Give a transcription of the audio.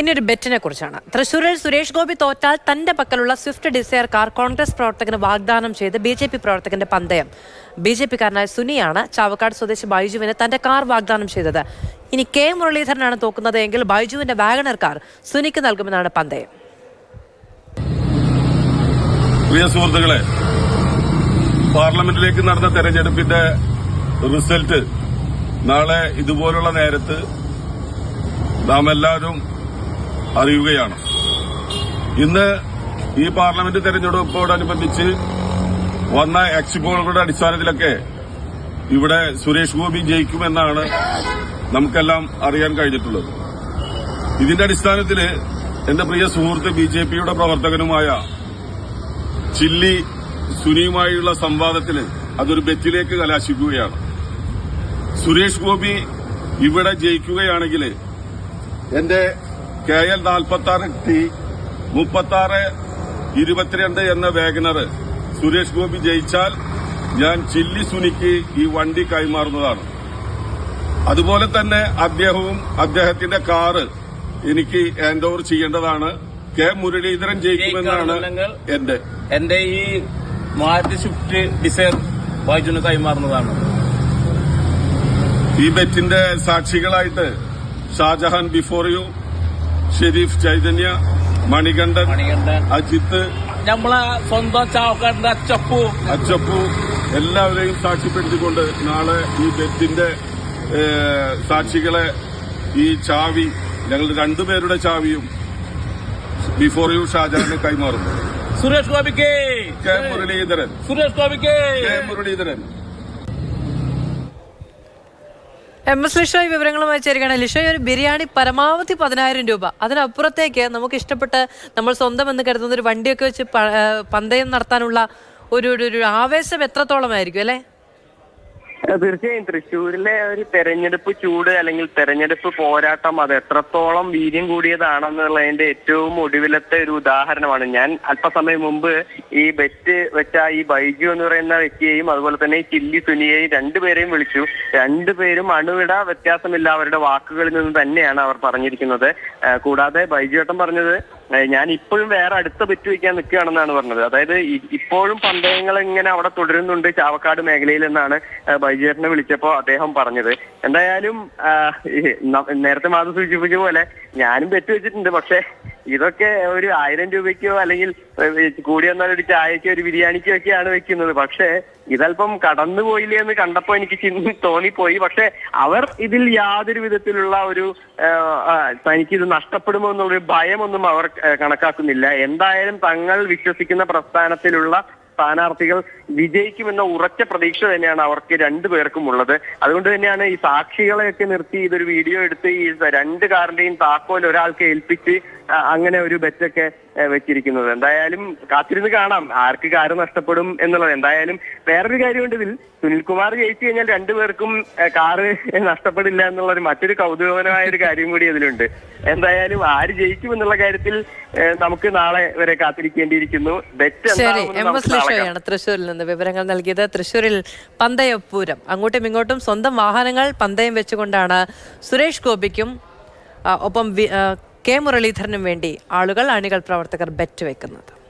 ഇനി ഒരു ബെറ്റിനെ കുറിച്ചാണ്. തൃശൂരിൽ സുരേഷ് ഗോപി തോറ്റാൽ തന്റെ പക്കലുള്ള സ്വിഫ്റ്റ് ഡിസയർ കാർ കോൺഗ്രസ് പ്രവർത്തകന് വാഗ്ദാനം ചെയ്ത് ബി ജെ പി പ്രവർത്തകന്റെ പന്തയം. ബി ജെ പിക്കാരനായ സുനിയാണ് ചാവക്കാട് സ്വദേശി ബൈജുവിന് തന്റെ കാർ വാഗ്ദാനം ചെയ്തത്. ഇനി കെ മുരളീധരനാണ് തോക്കുന്നത് എങ്കിൽ ബൈജുവിന്റെ വാഗണർ കാർ സുനിക്ക് നൽകുമെന്നാണ് പന്തയം. പ്രിയ സുഹൃത്തുക്കളെ പാർലമെന്റിലേക്ക് നടന്ന തെരഞ്ഞെടുപ്പിന്റെ റിസൾട്ട് നാളെ ഇതുപോലുള്ള നേരത്ത് നാം എല്ലാവരും അറിയുകയാണ്. ഇന്ന് ഈ പാർലമെന്റ് തെരഞ്ഞെടുപ്പോടനുബന്ധിച്ച് വന്ന എക്സിപ്പോളുകളുടെ അടിസ്ഥാനത്തിലൊക്കെ ഇവിടെ സുരേഷ് ഗോപി ജയിക്കുമെന്നാണ് നമുക്കെല്ലാം അറിയാൻ കഴിഞ്ഞിട്ടുള്ളത്. ഇതിന്റെ അടിസ്ഥാനത്തിൽ എന്റെ പ്രിയ സുഹൃത്ത് ബി ജെ പിയുടെ പ്രവർത്തകനുമായ ചില്ലി സുനിയുമായുള്ള സംവാദത്തിന് അതൊരു ബെറ്റിലേക്ക് കലാശിക്കുകയാണ്. സുരേഷ് ഗോപി ഇവിടെ ജയിക്കുകയാണെങ്കിൽ എന്റെ കെ എൽ നാൽപ്പത്തി ആറ് ടി മുപ്പത്തി ആറ് ഇരുപത്തിരണ്ട് എന്ന വേഗനർ സുരേഷ് ഗോപി ജയിച്ചാൽ ഞാൻ ചില്ലി സുനിക്ക് ഈ വണ്ടി കൈമാറുന്നതാണ്. അതുപോലെ തന്നെ അദ്ദേഹവും അദ്ദേഹത്തിന്റെ കാറ് എനിക്ക് ഹാൻഡ് ഓവർ ചെയ്യേണ്ടതാണ്. കെ മുരളീധരൻ ജയിക്കുമെന്നാണ് എന്റെ എന്റെ ഈ മാരുതി സ്വിഫ്റ്റ് ഡിസൈർ ബൈജുന് കൈമാറുന്നതാണ്. ഈ ബെറ്റിന്റെ സാക്ഷികളായിട്ട് ഷാജഹാൻ ബിഫോർ യു. ഷെരീഫ് ചൈതന്യ മണികണ്ഠൻ മണികണ്ഠൻ. അജിത്ത് നമ്മളെ സ്വന്തം ചാവക്കാരന്റെ അച്ചപ്പു. അച്ചപ്പു എല്ലാവരെയും സാക്ഷ്യപ്പെടുത്തിക്കൊണ്ട് നാളെ ഈ ബെറ്റിന്റെ സാക്ഷികളെ ഈ ചാവി ഞങ്ങൾ രണ്ടുപേരുടെ ചാവിയും ബിഫോർ യു ഷാജാന് കൈമാറുന്നു. സുരേഷ് ഗോപിക്ക്. കെ മുരളീധരൻ. സുരേഷ് ഗോപിക്ക്. K Muraleedharan. M S Lishoy വിവരങ്ങളുമായി ചേരുകയാണ്. ലിഷോയ് ഒരു ബിരിയാണി പരമാവധി പതിനായിരം രൂപ. അതിനപ്പുറത്തേക്ക് നമുക്ക് ഇഷ്ടപ്പെട്ട് നമ്മൾ സ്വന്തം എന്ന് കരുതുന്ന ഒരു വണ്ടിയൊക്കെ വെച്ച് പന്തയം നടത്താനുള്ള ഒരു ഒരു- ആവേശം എത്രത്തോളമായിരിക്കും അല്ലേ? തീർച്ചയായും തൃശ്ശൂരിലെ ഒരു തെരഞ്ഞെടുപ്പ് ചൂട് അല്ലെങ്കിൽ തെരഞ്ഞെടുപ്പ് പോരാട്ടം അത് എത്രത്തോളം വീര്യം കൂടിയതാണെന്നുള്ളതിന്റെ ഏറ്റവും ഒടുവിലത്തെ ഒരു ഉദാഹരണമാണ്. ഞാൻ അല്പസമയം മുമ്പ് ഈ ബെറ്റ് വെച്ച ഈ ബൈജു എന്ന് പറയുന്ന വ്യക്തിയെയും അതുപോലെ തന്നെ ഈ ചില്ലി സുനിയെയും രണ്ടുപേരെയും വിളിച്ചു. രണ്ടുപേരും അണുവിട വ്യത്യാസമില്ല. അവരുടെ വാക്കുകളിൽ നിന്ന് തന്നെയാണ് അവർ പറഞ്ഞിരിക്കുന്നത്. കൂടാതെ ബൈജു ഏട്ടൻ പറഞ്ഞത് ഞാൻ ഇപ്പോഴും വേറെ അടുത്ത ബെറ്റ് വയ്ക്കാൻ നിൽക്കുകയാണെന്നാണ് പറഞ്ഞത്. അതായത് ഇപ്പോഴും പന്തയങ്ങൾ ഇങ്ങനെ അവിടെ തുടരുന്നുണ്ട് ചാവക്കാട് മേഖലയിൽ എന്നാണ് ബൈജേറിനെ ബൈജുവേട്ടനെ വിളിച്ചപ്പോ അദ്ദേഹം പറഞ്ഞത്. എന്തായാലും നേരത്തെ മാധവ് സൂചിപ്പിച്ച പോലെ ഞാനും ബെറ്റ് വെച്ചിട്ടുണ്ട് പക്ഷെ ഇതൊക്കെ ഒരു ആയിരം രൂപയ്ക്കോ അല്ലെങ്കിൽ കൂടി വന്നാൽ ഒരു ചായക്കോ ഒരു ബിരിയാണിക്കോ ഒക്കെയാണ് വെക്കുന്നത്. പക്ഷേ ഇതല്പം കടന്നു പോയില്ലേ എന്ന് കണ്ടപ്പോ എനിക്ക് തോന്നിപ്പോയി. പക്ഷെ അവർ ഇതിൽ യാതൊരു വിധത്തിലുള്ള ഒരു തനിക്ക് ഇത് നഷ്ടപ്പെടുമോ എന്നുള്ളൊരു ഭയമൊന്നും അവർ കണക്കാക്കുന്നില്ല. എന്തായാലും തങ്ങൾ വിശ്വസിക്കുന്ന പ്രസ്ഥാനത്തിലുള്ള സ്ഥാനാർത്ഥികൾ വിജയിക്കുമെന്ന ഉറച്ച പ്രതീക്ഷ തന്നെയാണ് അവർക്ക് രണ്ടു പേർക്കും ഉള്ളത്. അതുകൊണ്ട് തന്നെയാണ് ഈ സാക്ഷികളെയൊക്കെ നിർത്തി ഇതൊരു വീഡിയോ എടുത്ത് ഈ രണ്ട് കാറിന്റെയും താക്കോൽ ഒരാൾക്ക് ഏൽപ്പിച്ച് അങ്ങനെ ഒരു ബെറ്റൊക്കെ വെച്ചിരിക്കുന്നത്. എന്തായാലും കാത്തിരുന്ന് കാണാം. ആർക്ക് കാര്യം നഷ്ടപ്പെടും എന്നുള്ളത്. എന്തായാലും വേറൊരു കാര്യമുണ്ട് ഇതിൽ. സുനിൽകുമാർ ജയിച്ചു കഴിഞ്ഞാൽ രണ്ടുപേർക്കും കാറ് നഷ്ടപ്പെടില്ല എന്നുള്ള ഒരു മറ്റൊരു കൗതുകപരമായ ഒരു കാര്യം കൂടി അതിലുണ്ട്. എന്തായാലും ആര് ജയിക്കും എന്നുള്ള കാര്യത്തിൽ നമുക്ക് നാളെ വരെ കാത്തിരിക്കേണ്ടിയിരിക്കുന്നു. ശരി എം എസ് തൃശ്ശൂരിൽ നിന്ന് വിവരങ്ങൾ നൽകിയത്. തൃശ്ശൂരിൽ പന്തയപ്പൂരം. അങ്ങോട്ടും ഇങ്ങോട്ടും സ്വന്തം വാഹനങ്ങൾ പന്തയം വെച്ചുകൊണ്ടാണ് സുരേഷ് ഗോപിക്കും ഒപ്പം കെ മുരളീധരനും വേണ്ടി ആളുകൾ അണികൾ പ്രവർത്തകർ ബെറ്റ് വെക്കുന്നത്.